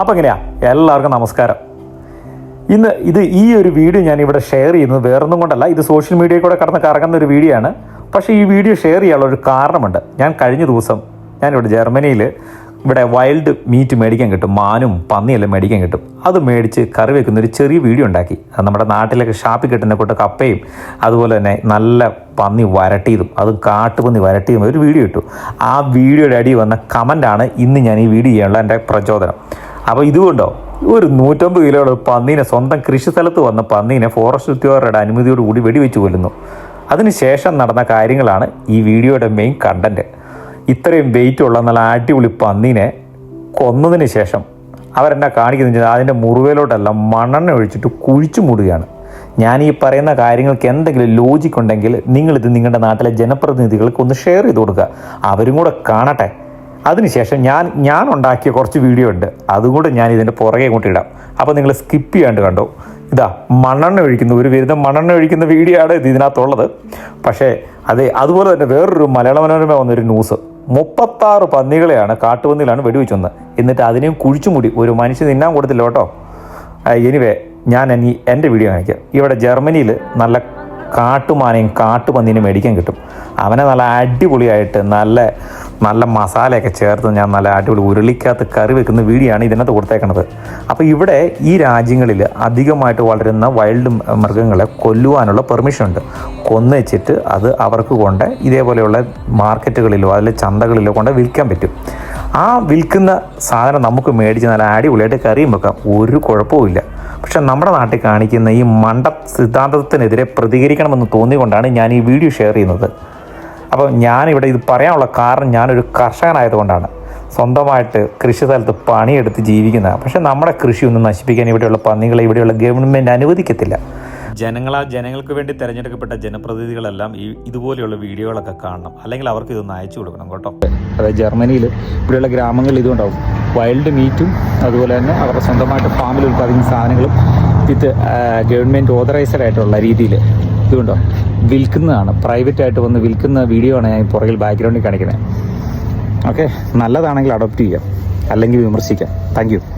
അപ്പോൾ എങ്ങനെയാ? എല്ലാവർക്കും നമസ്കാരം. ഇന്ന് ഇത് ഈ ഒരു വീഡിയോ ഞാൻ ഇവിടെ ഷെയർ ചെയ്യുന്നത് വേറൊന്നും കൊണ്ടല്ല ഇത് സോഷ്യൽ മീഡിയയിൽ കൂടെ കടന്ന് കറങ്ങുന്ന ഒരു വീഡിയോ ആണ്. പക്ഷേ ഈ വീഡിയോ ഷെയർ ചെയ്യാനുള്ള ഒരു കാരണമുണ്ട്. ഞാൻ കഴിഞ്ഞ ദിവസം ഞാനിവിടെ ജർമ്മനിയിൽ ഇവിടെ വൈൽഡ് മീറ്റ് മേടിക്കാൻ കിട്ടും മാനും പന്നിയെല്ലാം മേടിക്കാൻ കിട്ടും. അത് മേടിച്ച് കറി വെക്കുന്ന ഒരു ചെറിയ വീഡിയോ ഉണ്ടാക്കി. അത് നമ്മുടെ നാട്ടിലൊക്കെ ഷാപ്പിൽ കിട്ടുന്ന കൂട്ട കപ്പയും അതുപോലെ തന്നെ നല്ല പന്നി വരട്ടിയതും അത് കാട്ടുപന്നി വരട്ടിയതും ഒരു വീഡിയോ ഇട്ടു. ആ വീഡിയോയുടെ അടി വന്ന കമന്റാണ് ഇന്ന് ഞാൻ ഈ വീഡിയോ ചെയ്യാനുള്ള എന്റെ പ്രചോദനം. അപ്പോൾ ഇതുകൊണ്ടോ ഒരു നൂറ്റമ്പത് കിലോയുടെ പന്നീനെ സ്വന്തം കൃഷി സ്ഥലത്ത് വന്ന പന്നീനെ ഫോറസ്റ്റ് ഉദ്യോഗസ്ഥരുടെ അനുമതിയോടുകൂടി വെടിവെച്ച് കൊല്ലുന്നു. അതിനുശേഷം നടന്ന കാര്യങ്ങളാണ് ഈ വീഡിയോയുടെ മെയിൻ കണ്ടന്റ് ഇത്രയും വെയിറ്റ് ഉള്ള നല്ല അടിപൊളി പന്നീനെ കൊന്നതിന് ശേഷം അവരെന്നാ കാണിക്കുന്നത് അതിന്റെ മുറിവേലോട്ടെല്ലാം മണ്ണെണ്ണ ഒഴിച്ചിട്ട് കുഴിച്ചു മൂടുകയാണ്. ഞാൻ ഈ പറയുന്ന കാര്യങ്ങൾക്ക് എന്തെങ്കിലും ലോജിക് ഉണ്ടെങ്കിൽ നിങ്ങളിത് നിങ്ങളുടെ നാട്ടിലെ ജനപ്രതിനിധികൾക്ക് ഒന്ന് ഷെയർ ചെയ്ത് കൊടുക്കുക. അവരും കൂടെ കാണട്ടെ. അതിനുശേഷം ഞാൻ ഞാൻ ഉണ്ടാക്കിയ കുറച്ച് വീഡിയോ ഉണ്ട്. അതും കൂടെ ഞാൻ ഇതിന്റെ പുറകെ കൊണ്ടിടാം അപ്പോൾ നിങ്ങൾ സ്കിപ്പ് ചെയ്യാണ്ട് കണ്ടോ? ഇതാ മണ്ണെണ്ണ ഒഴിക്കുന്ന ഒരു വിരുദ്ധ മണ്ണെണ്ണ ഒഴിക്കുന്ന വീഡിയോ ആണ് ഇത് ഇതിനകത്തുള്ളത്. പക്ഷേ അത് അതുപോലെ തന്നെ വേറൊരു മലയാള മനോരമ വന്നൊരു ന്യൂസ് മുപ്പത്താറ് പന്നികളെയാണ് കാട്ടുപന്നികളാണ് വെടിവെച്ച് വന്നത് എന്നിട്ട് അതിനെയും കുഴിച്ചുമൂടി ഒരു മനുഷ്യൻ തിന്നാൻ കൊടുത്തില്ല കേട്ടോ. എനിവേ ഞാൻ ഇനി എന്റെ വീഡിയോ കാണിക്കാം. ഇവിടെ ജർമ്മനിയിൽ നല്ല കാട്ടുമാനയും കാട്ടുപന്നീനും മേടിക്കാൻ കിട്ടും. അവനെ നല്ല അടിപൊളിയായിട്ട് നല്ല നല്ല മസാലയൊക്കെ ചേർത്ത് ഞാൻ നല്ല അടിപൊളി ഉരുളിക്കകത്ത് കറി വെക്കുന്ന വീടിയാണ് ഇതിനകത്ത് കൊടുത്തേക്കുന്നത് അപ്പോൾ ഇവിടെ ഈ രാജ്യങ്ങളിൽ അധികമായിട്ട് വളരുന്ന വൈൽഡ് മൃഗങ്ങളെ കൊല്ലുവാനുള്ള പെർമിഷൻ ഉണ്ട്. കൊന്നു വെച്ചിട്ട് അത് അവർക്ക് കൊണ്ട് ഇതേപോലെയുള്ള മാർക്കറ്റുകളിലോ അതിലെ ചന്തകളിലോ കൊണ്ട് വിൽക്കാൻ പറ്റും. ആ വിൽക്കുന്ന സാധനം നമുക്ക് മേടിച്ച് നല്ല അടിപൊളിയായിട്ട് കറിയും വെക്കാം. ഒരു കുഴപ്പവുമില്ല പക്ഷെ നമ്മുടെ നാട്ടിൽ കാണിക്കുന്ന ഈ മണ്ട സിദ്ധാന്തത്തിനെതിരെ പ്രതികരിക്കണമെന്ന് തോന്നിക്കൊണ്ടാണ് ഞാൻ ഈ വീഡിയോ ഷെയർ ചെയ്യുന്നത്. അപ്പം ഞാനിവിടെ ഇത് പറയാനുള്ള കാരണം ഞാനൊരു കർഷകനായതുകൊണ്ടാണ്. സ്വന്തമായിട്ട് കൃഷി സ്ഥലത്ത് പണിയെടുത്ത് ജീവിക്കുന്ന. പക്ഷേ നമ്മുടെ കൃഷി ഒന്നും നശിപ്പിക്കാൻ ഇവിടെയുള്ള പന്നികളെ ഇവിടെയുള്ള ഗവൺമെന്റ് അനുവദിക്കത്തില്ല. ജനങ്ങളാ ജനങ്ങൾക്ക് വേണ്ടി തിരഞ്ഞെടുക്കപ്പെട്ട ജനപ്രതിനിധികളെല്ലാം ഈ ഇതുപോലെയുള്ള വീഡിയോകളൊക്കെ കാണണം. അല്ലെങ്കിൽ അവർക്ക് ഇതൊന്ന് അയച്ചു കൊടുക്കണം കേട്ടോ. അതായത് ജർമ്മനിയിൽ ഇവിടെയുള്ള ഗ്രാമങ്ങളിൽ ഇതുണ്ടാവും. വൈൽഡ് മീറ്റും അതുപോലെ തന്നെ അവരുടെ സ്വന്തമായിട്ട് ഫാമിൽ ഉൽപ്പാദിക്കുന്ന സാധനങ്ങളും വിത്ത് ഗവൺമെന്റ് ഓതറൈസ്ഡ് ആയിട്ടുള്ള രീതിയിൽ ഇതുകൊണ്ടോ വിൽക്കുന്നതാണ്. പ്രൈവറ്റ് ആയിട്ട് വന്ന് വിൽക്കുന്ന വീഡിയോ ആണ് ഞാൻ പുറകിൽ ബാക്ക്ഗ്രൗണ്ടിൽ കാണിക്കുന്നത്. ഓക്കെ നല്ലതാണെങ്കിൽ അഡോപ്റ്റ് ചെയ്യാം. അല്ലെങ്കിൽ വിമർശിക്കാം. താങ്ക്